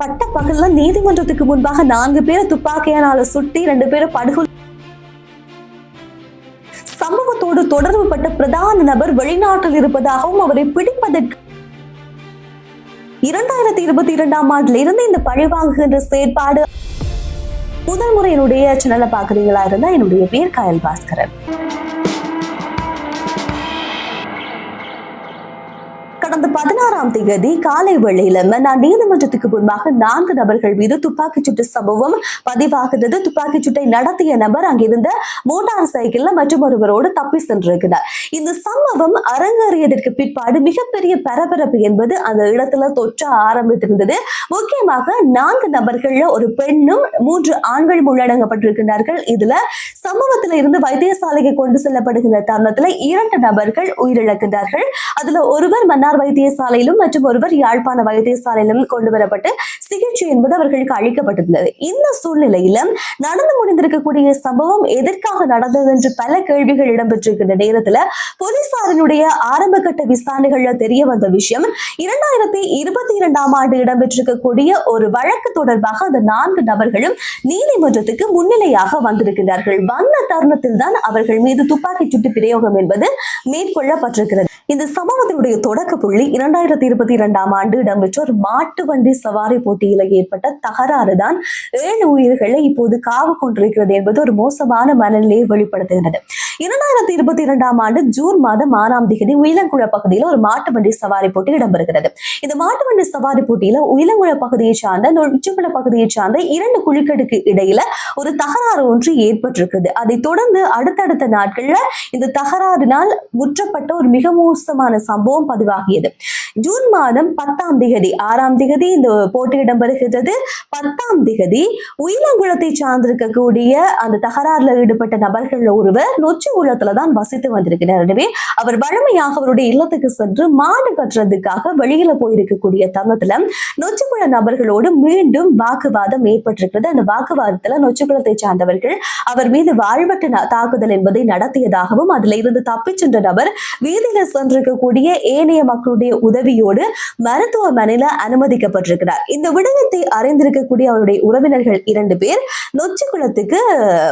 பட்ட பகல்ல நீதிமன்றத்துக்கு முன்பாக நான்கு பேரை துப்பாக்கியானால சுட்டி ரெண்டு பேரை படுகொலை சம்பவத்தோடு தொடர்பு பட்ட பிரதான நபர் வெளிநாட்டில் இருப்பதாகவும் அவரை பிடிப்பதற்கு இரண்டாயிரத்தி இருபத்தி இரண்டாம் ஆண்டுல இருந்து இந்த பழிவாங்குகின்ற செயற்பாடு முதல் முறை என்னுடைய சேனலை பாக்குறீங்களா இருந்தா என்னுடைய பேர் கயல் பாஸ்கரன். பதினாறாம் தேதி காலை வேளையில நான் நீதிமன்றத்துக்கு முன்பாக நான்கு நபர்கள் மீது துப்பாக்கிச் சூட்டு சம்பவம் பதிவாகிறது துப்பாக்கிச் சூட்டை நடத்திய நபர் அங்கிருந்த மோட்டார் சைக்கிள்ல மற்றும் ஒருவரோடு தப்பி சென்றிருக்கிறார். இந்த சம்பவம் அரங்கேறியதற்கு பிற்பாடு மிகப்பெரிய பரபரப்பு என்பது அந்த இடத்துல தொற்ற ஆரம்பித்திருந்தது. முக்கியமாக நான்கு நபர்கள்ல ஒரு பெண்ணும் மூன்று ஆண்களும் உள்ளடங்கப்பட்டிருக்கிறார்கள். இதுல சம்பவத்துல இருந்து வைத்தியசாலைக்கு கொண்டு செல்லப்படுகின்ற தருணத்துல இரண்டு நபர்கள் உயிரிழக்கின்றார்கள். அதுல ஒருவர் மன்னார் வைத்தியசாலையிலும் மற்றும் ஒருவர் யாழ்ப்பாண வைத்தியசாலையிலும் கொண்டு வரப்பட்டு சிகிச்சை என்பது அவர்களுக்கு அளிக்கப்பட்டிருந்தது. இந்த சூழ்நிலையில நடந்து முடிந்திருக்கக்கூடிய சம்பவம் எதற்காக நடந்தது என்று பல கேள்விகள் இடம்பெற்றிருக்கின்ற நேரத்துல போலீசாரினுடைய ஆரம்ப கட்ட விசாரணைகள்ல தெரிய வந்த விஷயம் இரண்டாயிரத்தி இருபத்தி இரண்டாம் ஆண்டு இடம்பெற்றிருக்கக்கூடிய ஒரு வழக்கு தொடர்பாக அந்த நான்கு நபர்களும் நீதிமன்றத்துக்கு முன்னிலையாக வந்திருக்கிறார்கள் வந்த தருணத்தில் தான் அவர்கள் மீது துப்பாக்கி சுட்டு பிரயோகம் என்பது மேற்கொள்ளப்பட்டிருக்கிறது. இந்த சம்பவத்தினுடைய தொடக்க புள்ளி இரண்டாயிரத்தி இருபத்தி இரண்டாம் ஆண்டு இடம்பெற்ற ஒரு மாட்டு வண்டி சவாரி போட்டியில ஏற்பட்ட தகராறு தான் ஏழு உயிர்களை இப்போது காவு கொண்டிருக்கிறது என்பது ஒரு மோசமான மனநிலையை வெளிப்படுத்துகிறது இரண்டாயிரத்தி இருபத்தி இரண்டாம் ஆண்டு ஜூன் மாதம் ஆறாம் தேதி உயிலங்குழ பகுதியில் ஒரு மாட்டு வண்டி சவாரி போட்டி இடம்பெறுகிறது. இந்த மாட்டு வண்டி சவாரி போட்டியில உயிலங்குள பகுதியை சார்ந்த நொச்சிக்குள பகுதியை சார்ந்த இரண்டு குழுக்களுக்கு இடையில ஒரு தகராறு ஒன்று ஏற்பட்டிருக்கிறது. அதை தொடர்ந்து அடுத்தடுத்த நாட்கள்ல இந்த தகராறினால் முற்றப்பட்ட ஒரு மிக மோசமான சம்பவம் பதிவாகியது. ஜூன் மாதம் பத்தாம் திகதி ஆறாம் திகதி இந்த போட்டி இடம்பெறுகிறது. பத்தாம் திகதி உயிலங்குளத்தை சார்ந்திருக்கக்கூடிய அந்த தகராறுல ஈடுபட்ட நபர்கள் ஒருவர் நொச்சி குளத்துல தான் வசித்து வந்திருக்கிறார். எனவே அவர் வழமையாக அவருடைய இல்லத்துக்கு சென்று மாடு கட்டுறதுக்காக வெளியில போயிருக்கக்கூடிய தருணத்துல நொச்சிக்குள நபர்களோடு மீண்டும் வாக்குவாதம் ஏற்பட்டிருக்கிறது. அந்த வாக்குவாதத்துல நொச்சிக்குளத்தை சார்ந்தவர்கள் அவர் மீது வாழ்வெட்டு தாக்குதல் என்பதை நடத்தியதாகவும் அதுல இருந்து தப்பிச் சென்ற நபர் வீதியில சென்றிருக்கக்கூடிய ஏனைய மக்களுடைய உதவியோடு மருத்துவமனையில அனுமதிக்கப்பட்டிருக்கிறார். இந்த விடயத்தை அறிந்திருக்கக்கூடிய அவருடைய உறவினர்கள் இரண்டு பேர் நொச்சிக்குளத்துக்கு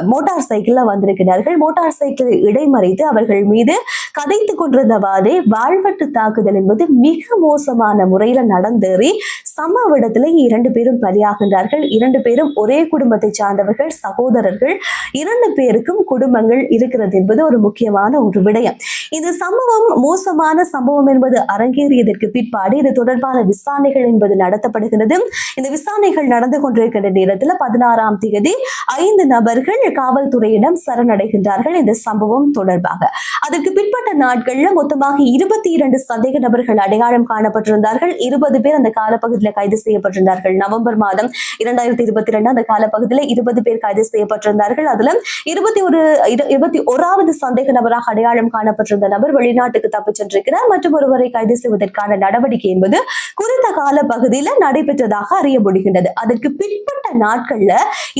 மோட்டார் சைக்கிள்ல வந்திருக்கிறார்கள். மோட்டார் சைக்கிளை இடைமறைத்து அவர்கள் மீது கதைத்துக் கொண்டிருந்தவாறே வாழ்வெட்டு தாக்குதல் என்பது மிக மோசமான முறையில நடந்தேறி சம்பவ இடத்துல இரண்டு பேரும் பலியாகின்றார்கள். இரண்டு பேரும் ஒரே குடும்பத்தை சார்ந்தவர்கள் சகோதரர்கள். இரண்டு பேருக்கும் குடும்பங்கள் இருக்கிறது என்பது ஒரு முக்கியமான ஒரு விடயம். இந்த சம்பவம் மோசமான சம்பவம் என்பது அரங்கேறியதற்கு பிற்பாடு இது தொடர்பான விசாரணைகள் என்பது நடத்தப்படுகிறது இந்த விசாரணைகள் நடந்து கொண்டிருக்கின்ற நேரத்தில் பதினாறாம் தேதி ஐந்து நபர்கள் காவல்துறையிடம் சரணடைகின்றார்கள் இந்த சம்பவம் தொடர்பாக. அதற்கு பிற்பட்ட நாட்கள்ல மொத்தமாக இருபத்தி இரண்டு சந்தேக நபர்கள் அடையாளம் காணப்பட்டிருந்தார்கள். இருபது பேர் அந்த காலப்பகுதியில் கைது செய்யப்பட்டிருந்தார்கள். நவம்பர் மாதம் இரண்டாயிரத்தி இருபத்தி ரெண்டு அந்த காலப்பகுதியில் இருபது பேர் கைது செய்யப்பட்டிருந்தார்கள். அதுல இருபத்தி ஒரு இருபத்தி ஓராவது சந்தேக நபராக அடையாளம் காணப்பட்டிருந்த நபர் வெளிநாட்டுக்கு தப்பிச் சென்றிருக்கிறார். மற்றும் ஒருவரை கைது செய்வதற்கான நடவடிக்கை என்பது குறித்த கால பகுதியில நடைபெற்றதாக அறிய முடிகின்றது அதற்கு பிற்பட்ட நாட்கள்ல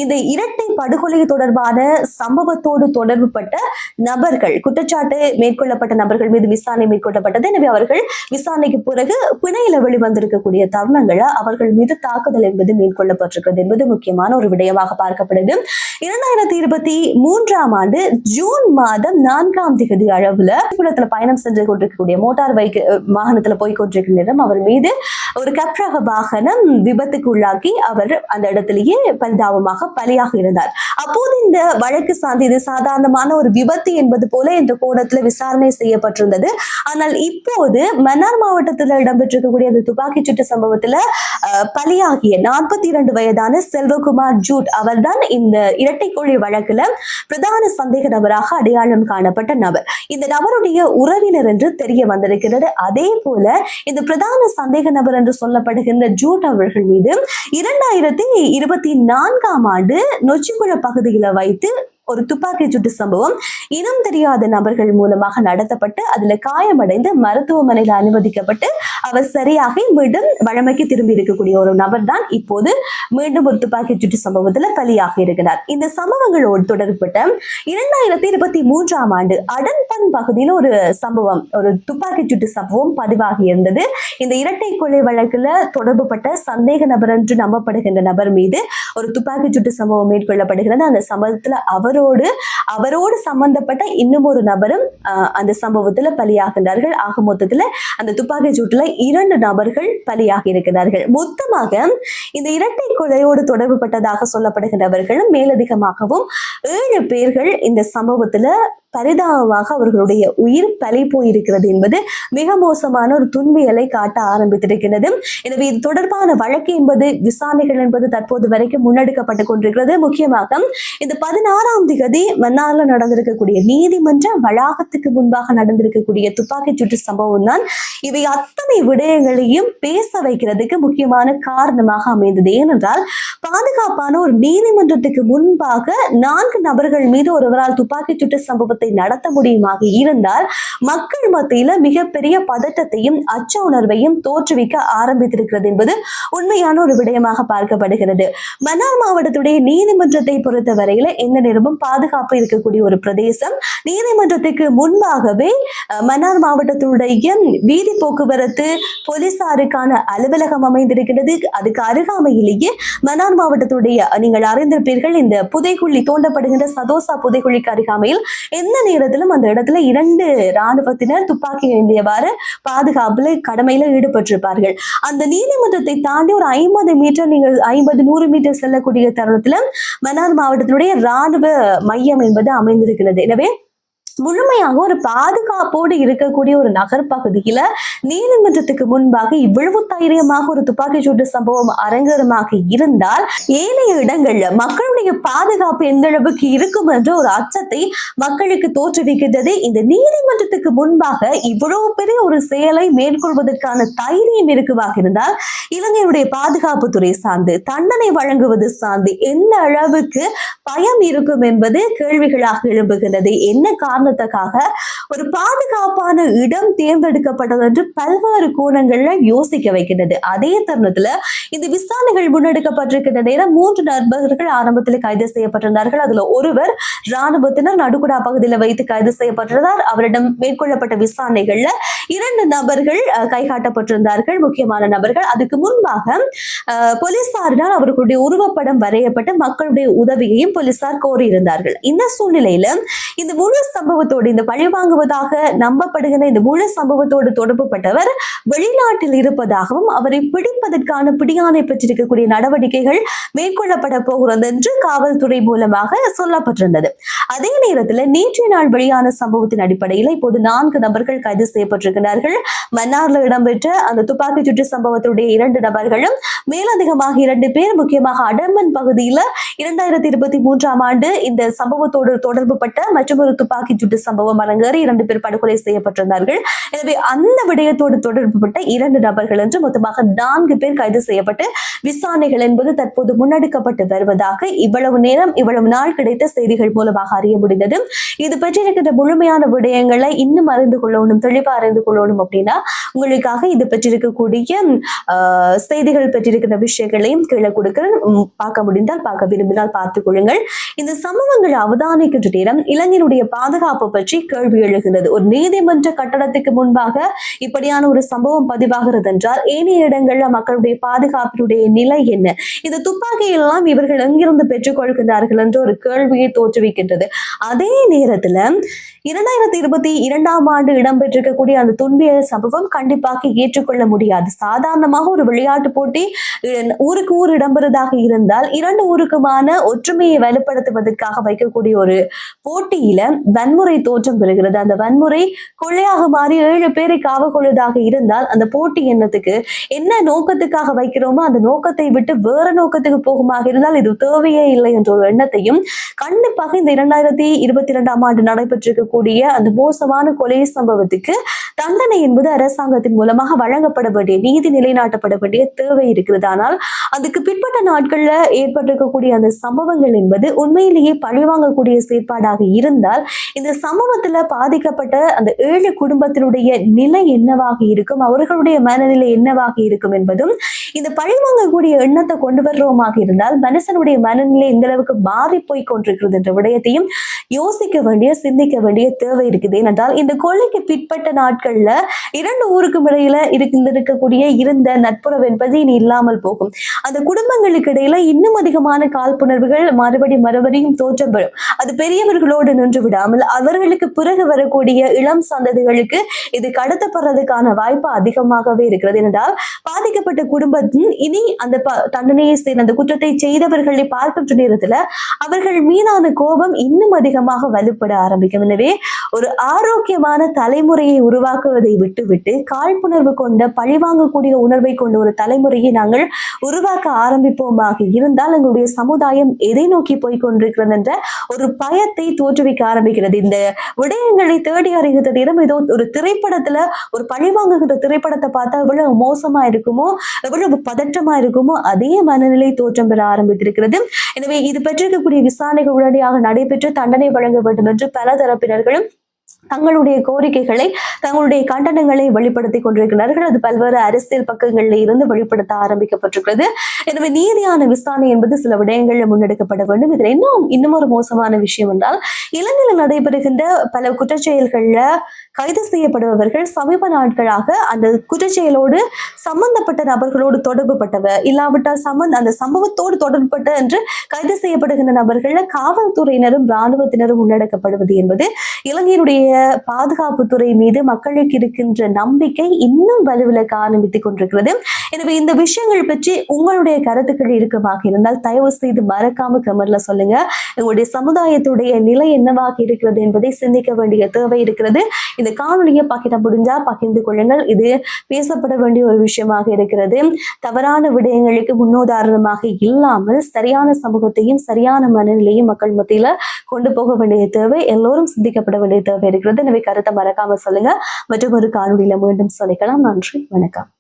இந்த இரண்டு இரட்டை படுகொலை தொடர்பான சம்பவத்தோடு தொடர்புபட்ட நபர்கள் குற்றச்சாட்டு மேற்கொள்ளப்பட்ட நபர்கள் மீது விசாரணை மேற்கொள்ளப்பட்டது. எனவே அவர்கள் விசாரணைக்கு பிறகு பிணையில வெளிவந்திருக்கக்கூடிய தருணங்களை அவர்கள் மீது தாக்குதல் என்பது மேற்கொள்ளப்பட்டிருக்கிறது என்பது முக்கியமான ஒரு விடயமாக பார்க்கப்படுது. இரண்டாயிரத்தி இருபத்தி மூன்றாம் ஆண்டு ஜூன் மாதம் நான்காம் திகதி அளவுல குளத்துல பயணம் சென்று கொண்டிருக்கக்கூடிய மோட்டார் பைக் வாகனத்துல போய் கொண்டிருக்கிற நேரம் அவர் மீது ஒரு கப்ரக வாகனம் விபத்துக்கு உள்ளாக்கி அவர் அந்த இடத்திலேயே பரிதாபமாக பலியாக இருந்தார் அப்போது இந்த வழக்கு சார்ந்து இது சாதாரணமான ஒரு விபத்து என்பது போல இந்த கோணத்துல விசாரணை செய்யப்பட்டிருந்தது. ஆனால் இப்போது மன்னார் மாவட்டத்தில் இடம்பெற்றிருக்கக்கூடிய அந்த துப்பாக்கி சூட்டு சம்பவத்துல பலியாகிய நாற்பத்தி இரண்டு வயதான செல்வகுமார் ஜூட் அவர்தான் இந்த இரட்டைக்கோழி வழக்குல பிரதான சந்தேக நபராக அடையாளம் காணப்பட்ட நபர். இந்த நபருடைய உறவினர் என்று தெரிய வந்திருக்கிறது. அதே போல இந்த பிரதான சந்தேக நபர் என்று சொல்லப்படுகின்ற ஜூட் அவர்கள் மீது இரண்டாயிரத்தி இருபத்தி நான்காம் ஆண்டு நொச்சிக்குள பகுதியில வைத்து ஒரு துப்பாக்கி சூட்டு சம்பவம். இனம் தெரியாத நபர்கள் மூலமாக நடத்தப்பட்டு அதுல காயமடைந்து மருத்துவமனையில் அனுமதிக்கப்பட்டு அவர் சரியாக மீண்டும் வழமைக்கு திரும்பி இருக்கக்கூடிய ஒரு நபர் தான் இப்போது மீண்டும் ஒரு துப்பாக்கி சூட்டு சம்பவத்துல பலியாக இருக்கிறார். இந்த சம்பவங்களோடு தொடர்பட்ட இரண்டாயிரத்தி இருபத்தி மூன்றாம் ஆண்டு அடன்பன் பகுதியில் ஒரு சம்பவம் ஒரு துப்பாக்கி சூட்டு சம்பவம் பதிவாகி இருந்தது. இந்த இரட்டை கொலை வழக்குல தொடர்புபட்ட சந்தேக நபர் என்று நம்பப்படுகின்ற நபர் மீது ஒரு துப்பாக்கி சூட்டு சம்பவம் மேற்கொள்ளப்படுகிறது. அந்த சம்பவத்துல அவரோடு அவரோடு சம்பந்தப்பட்ட இன்னும் ஒரு நபரும் அந்த சம்பவத்துல பலியாகின்றார்கள். ஆக மொத்தத்துல அந்த துப்பாக்கி சூட்டுல இரண்டு நபர்கள் பலியாகி இருக்கிறார்கள் மொத்தமாக இந்த இரட்டை கொலையோடு தொடர்புபட்டதாக சொல்லப்படுகின்றவர்களும் மேலதிகமாகவும் ஏழு பேர்கள் இந்த சம்பவத்துல பரிதாபமாக அவர்களுடைய உயிர் பலி போயிருக்கிறது என்பது மிக மோசமான ஒரு துன்பியலை காட்ட ஆரம்பித்திருக்கிறது எனவே இது தொடர்பான வழக்கு என்பது விசாரணைகள் என்பது தற்போது வரைக்கும் முன்னெடுக்கப்பட்டு கொண்டிருக்கிறது. முக்கியமாக இந்த பதினாறாம் திகதி மன்னார்ல நடந்திருக்கக்கூடிய நீதிமன்ற வளாகத்துக்கு முன்பாக நடந்திருக்கக்கூடிய துப்பாக்கி சூட்டு சம்பவம் தான். இவை அத்தனை விடயங்களையும் பேச வைக்கிறதுக்கு முக்கியமான காரணமாக அமைந்தது. ஏனென்றால் பாதுகாப்பான ஒரு நீதிமன்றத்துக்கு முன்பாக நான்கு நபர்கள் மீது ஒருவரால் துப்பாக்கி சுட்டு சம்பவத்தை நடத்த முடியுமாக இருந்தால் மக்கள் மத்தியில மிகப்பெரிய பதட்டத்தையும் அச்ச உணர்வையும் தோற்றுவிக்க ஆரம்பித்திருக்கிறது என்பது உண்மையான ஒரு விடயமாக பார்க்கப்படுகிறது. மன்னார் மாவட்டத்துடைய நீதிமன்றத்தை பொறுத்த வரையில எந்த நேரமும் பாதுகாப்பு இருக்கக்கூடிய ஒரு பிரதேசம். நீதிமன்றத்துக்கு முன்பாகவே மன்னார் மாவட்டத்துடைய வீதி போக்குவரத்து போலீசாருக்கான அலுவலகம் அமைந்திருக்கிறது. அதுக்கு அருகாமையிலேயே மன்னார் மாவட்டத்துடைய நீங்கள் அறிந்திருப்பீர்கள் இந்த புதைகுழி தோண்டப்படுகின்ற சதோசா புதைகுழிக்கு அருகாமையில் எந்த நேரத்திலும் அந்த இடத்துல இரண்டு ராணுவத்தினர் துப்பாக்கி எழுந்தியவாறு பாதுகாப்புல கடமையில ஈடுபட்டிருப்பார்கள். அந்த நீதிமன்றத்தை தாண்டி ஒரு ஐம்பது மீட்டர் நீங்கள் ஐம்பது நூறு மீட்டர் செல்லக்கூடிய தருணத்துல மன்னார் மாவட்டத்தினுடைய ராணுவ மையம் என்பது அமைந்திருக்கிறது. எனவே முழுமையாக ஒரு பாதுகாப்போடு இருக்கக்கூடிய ஒரு நகர் பகுதியில நீதிமன்றத்துக்கு முன்பாக இவ்வளவு தைரியமாக ஒரு துப்பாக்கி சூட்டு சம்பவம் அரங்கேறமாக இருந்தால் ஏனைய இடங்கள்ல மக்களுடைய பாதுகாப்பு எந்த அளவுக்கு இருக்கும் என்ற ஒரு அச்சத்தை மக்களுக்கு தோற்றுவிக்கின்றது. இந்த நீதிமன்றத்துக்கு முன்பாக இவ்வளவு பெரிய ஒரு செயலை மேற்கொள்வதற்கான தைரியம் இருக்குவாக இருந்தால் இலங்கையுடைய பாதுகாப்பு துறை சார்ந்து தண்டனை வழங்குவது சார்ந்து எந்த அளவுக்கு பயம் இருக்கும் என்பது கேள்விகளாக எழும்புகிறது என்ன காரணத்துக்காக? ஒரு பாதுகாப்பான இடம் தேர்ந்தெடுக்கப்பட்டது என்று பல்வேறு கோணங்கள்ல யோசிக்க வைக்கிறது அதே தருணத்துல இந்த விசாரணைகள் முன்னெடுக்கப்பட்டிருக்கின்ற நேரம் மூன்று நண்பர்கள் ஆரம்பத்தில் கைது செய்யப்பட்டிருந்தார்கள். அதுல ஒருவர் ராணுவத்தினர் நடுக்குடா பகுதியில் வைத்து கைது செய்யப்பட்டிருந்தார். அவரிடம் மேற்கொள்ளப்பட்ட விசாரணைகள்ல இரண்டு நபர்கள் கைகாட்டப்பட்டிருந்தார்கள். முக்கியமான நபர்கள். அதுக்கு முன்பாக போலீசாரினால் அவர்களுடைய உருவப்படம் வரையப்பட்டு மக்களுடைய உதவியையும் போலீசார் கோரியிருந்தார்கள். இந்த சூழ்நிலையில இந்த முழு சம்பவத்தோடு இந்த பழி வாங்குவதாக நம்பப்படுகிற இந்த முழு சம்பவத்தோடு தொடர்புப்பட்டவர் வெளிநாட்டில் இருப்பதாகவும் அவரை பிடிப்பதற்கான பிடியானை பெற்றிருக்கக்கூடிய நடவடிக்கைகள் மேற்கொள்ளப்பட போகிறது என்று காவல்துறை மூலமாக சொல்லப்பட்டிருந்தது. அதே நேரத்தில் நேற்றைய நாள் வெளியான சம்பவத்தின் அடிப்படையில் இப்போது நான்கு நபர்கள் கைது இருக்கிறார்கள் மன்னார்ல இடம்பெற்ற அந்த துப்பாக்கி சுற்று சம்பவத்துடைய இரண்டு நபர்களும் மேலதிகமாக இரண்டு பேர் முக்கியமாக அடம்பன் பகுதியில இரண்டாயிரத்தி இருபத்தி மூன்றாம் ஆண்டு இந்த சம்பவத்தோடு தொடர்புபட்ட மற்றொரு துப்பாக்கி சுட்டு சம்பவம் அரங்கேறி இரண்டு பேர் படுகொலை செய்யப்பட்டிருந்தார்கள். எனவே அந்த விடயத்தோடு தொடர்புபட்ட இரண்டு நபர்கள் என்று மொத்தமாக நான்கு பேர் கைது செய்யப்பட்டு விசாரணைகள் என்பது தற்போது முன்னெடுக்கப்பட்டு வருவதாக இவ்வளவு நேரம் இவ்வளவு நாள் கிடைத்த செய்திகள் மூலமாக அறிய முடிந்தது. இது பற்றி இருக்கிற முழுமையான விடயங்களை இன்னும் அறிந்து கொள்ளணும் தெளிவா அறிந்து கொள்ளணும் அப்படின்னா உங்களுக்காக இது பற்றி இருக்கக்கூடிய செய்திகள் பற்றியிருக்கிற விஷயங்களையும் கீழே கொடுக்கிறேன். பார்க்க முடிந்தால் பார்க்க விரும்பினால் பார்த்துக் கொள்ளுங்கள். இந்த சம்பவங்களை அவதானிக்கின்ற நேரம் இளைஞனுடைய பாதுகாப்பு பற்றி கேள்வி எழுகிறது ஒரு நீதிமன்ற கட்டடத்துக்கு முன்பாக இப்படியான ஒரு சம்பவம் பதிவாகிறது என்றால் ஏனைய இடங்கள்ல மக்களுடைய பாதுகாப்பினுடைய நிலை என்ன? இந்த துப்பாக்கியெல்லாம் இவர்கள் எங்கிருந்து பெற்றுக்கொள்கின்றார்கள் என்ற ஒரு கேள்வியை தோற்றுவிக்கின்றது. அதே நேரத்துல இரண்டாயிரத்தி இருபத்தி இரண்டாம் ஆண்டு இடம்பெற்றிருக்கக்கூடிய அந்த துன்பியல் சம்பவம் கண்டிப்பாக ஏற்றுக்கொள்ள முடியாது. சாதாரணமாக ஒரு விளையாட்டு போட்டி ஊருக்கு ஊர் இடம்பெறுவதாக இருந்தால் இரண்டு ஊருக்குமான ஒற்றுமையை வலுப்படுத்துவதற்காக வைக்கக்கூடிய ஒரு போட்டியில வன்முறை தோற்றம் பெறுகிறது. அந்த வன்முறை கொள்ளையாக மாறி ஏழு பேரை காவல் கொள்வதாக இருந்தால் அந்த போட்டி எண்ணத்துக்கு என்ன நோக்கத்துக்காக வைக்கிறோமோ அந்த நோக்கத்தை விட்டு வேற நோக்கத்துக்கு போகுமாக இருந்தால் இது தேவையே இல்லை என்ற ஒரு எண்ணத்தையும் கண்டிப்பாக இந்த இரண்டாயிரத்தி இருபத்தி இரண்டாம் ஆண்டு நடைபெற்றிருக்கக்கூடிய அந்த மோசமான கொலை சம்பவத்துக்கு தண்டனை என்பது அரசாங்கத்தின் மூலமாக வழங்கப்பட வேண்டிய நீதி நிலைநாட்டப்பட வேண்டிய தேவை இருக்கிறது. ஆனால் அதுக்கு பிற்பட்ட நாட்கள்ல ஏற்பட்டிருக்கக்கூடிய அந்த சம்பவங்கள் என்பது உண்மையிலேயே பழிவாங்கக்கூடிய செயற்பாடாக இருந்தால் இந்த சம்பவத்துல பாதிக்கப்பட்ட அந்த ஏழு குடும்பத்தினுடைய நிலை என்னவாக இருக்கும் அவர்களுடைய மனநிலை என்னவாக இருக்கும் என்பதும் இந்த பழிவாங்கக்கூடிய எண்ணத்தை கொண்டு வர்றோமாக இருந்தால் மனுஷனுடைய மனநிலை எந்த அளவுக்கு மாறி போய் கொண்டிருக்கிறது என்ற விடயத்தையும் யோசிக்க வேண்டிய சிந்திக்க வேண்டிய தேவை இருக்குது. ஏனென்றால் இந்த கொலைக்கு பிற்பட்ட நாட்கள்ல இரண்டு ஊருக்கும் இடையில இருக்கக்கூடிய இருந்த நட்புறவு என்பது இனி இல்லாமல் போகும். அந்த குடும்பங்களுக்கு இடையில இன்னும் அதிகமான காழ்ப்புணர்வுகள் மறுபடி மறுபடியும் தோற்றம் பெறும் அது பெரியவர்களோடு நின்று விடாமல் அவர்களுக்கு பிறகு வரக்கூடிய இளம் சந்ததிகளுக்கு இது கடத்தப்படுறதுக்கான வாய்ப்பு அதிகமாகவே இருக்கிறது. என்றால் பாதிக்கப்பட்ட குடும்பத்தின் இனி அந்த தண்டனையை அந்த குற்றத்தை செய்தவர்களை பார்க்கின்ற நேரத்துல அவர்கள் மீதான கோபம் இன்னும் அதிகம் அதிகமாக வலுப்பட ஆரம்பிக்கும். எனவே ஒரு ஆரோக்கியமான தலைமுறையை உருவாக்குவதை விட்டுவிட்டு காழ்ப்புணர்வு கொண்ட பழிவாங்கக்கூடிய உணர்வை கொண்ட ஒரு தலைமுறையை நாங்கள் உருவாக்க ஆரம்பிப்போமாக இருந்தால் எங்களுடைய சமுதாயம் எதை நோக்கி போய் கொண்டிருக்கிறது என்ற ஒரு பயத்தை தோற்றுவிக்க ஆரம்பிக்கிறது. இந்த விடயங்களை தேடி அறிகிற இடம் ஏதோ ஒரு திரைப்படத்துல ஒரு பழிவாங்குகிற திரைப்படத்தை பார்த்தா எவ்வளவு மோசமா இருக்குமோ எவ்வளவு பதற்றமா இருக்குமோ அதே மனநிலை தோற்றம் பெற ஆரம்பித்திருக்கிறது. எனவே இது பெற்றிருக்கக்கூடிய விசாரணைகள் உடனடியாக நடைபெற்று தண்டனை வழங்க வேண்டும் என்று பல தரப்பினர்களும் தங்களுடைய கோரிக்கைகளை தங்களுடைய கண்டனங்களை வெளிப்படுத்திக் கொண்டிருக்கிறார்கள். அது பல்வேறு அரசியல் பக்கங்களில் இருந்து வெளிப்படுத்த ஆரம்பிக்கப்பட்டிருக்கிறது. எனவே நீதியான விசாரணை என்பது சில விடயங்களில் முன்னெடுக்கப்பட வேண்டும். இதில் இன்னும் இன்னும் ஒரு மோசமான விஷயம் என்றால் இலங்கையில் நடைபெறுகின்ற பல குற்றச்செயல்களில் கைது செய்யப்படுபவர்கள் சமீப நாட்களாக அந்த குற்றச்செயலோடு சம்பந்தப்பட்ட நபர்களோடு தொடர்புபட்டவர். இல்லாவிட்டால் சம்பந்த அந்த சம்பவத்தோடு தொடர்புபட்ட என்று கைது செய்யப்படுகின்ற நபர்களில் காவல்துறையினரும் இராணுவத்தினரும் உள்ளடக்கப்படுவது என்பது இலங்கையினுடைய பாதுகாப்புத்துறை மீது மக்களுக்கு இருக்கின்ற நம்பிக்கை இன்னும் வலுவிலக்க ஆரம்பித்துக் கொண்டிருக்கிறது. எனவே இந்த விஷயங்கள் பற்றி உங்களுடைய கருத்துக்கள் இருக்கமாக இருந்தால் தயவு செய்து மறக்காம கமெண்ட்ல சொல்லுங்க. உங்களுடைய சமுதாயத்துடைய நிலை என்னவாக இருக்கிறது என்பதை சிந்திக்க வேண்டிய தேவை இருக்கிறது. இந்த காணொலியை பகிர முடிஞ்சா பகிர்ந்து கொள்ளுங்கள். இது பேசப்பட வேண்டிய ஒரு விஷயமாக இருக்கிறது. தவறான விடயங்களுக்கு முன்னுதாரணமாக இல்லாமல் சரியான சமூகத்தையும் சரியான மனநிலையும் மக்கள் மத்தியில கொண்டு போக வேண்டிய தேவை எல்லோரும் சிந்திக்கப்பட வேண்டிய தேவை இருக்கிறது. எனவே கருத்தை மறக்காம சொல்லுங்க. மற்றும் ஒரு காணொலியில மீண்டும் சொல்லிக்கலாம் நன்றி. வணக்கம்.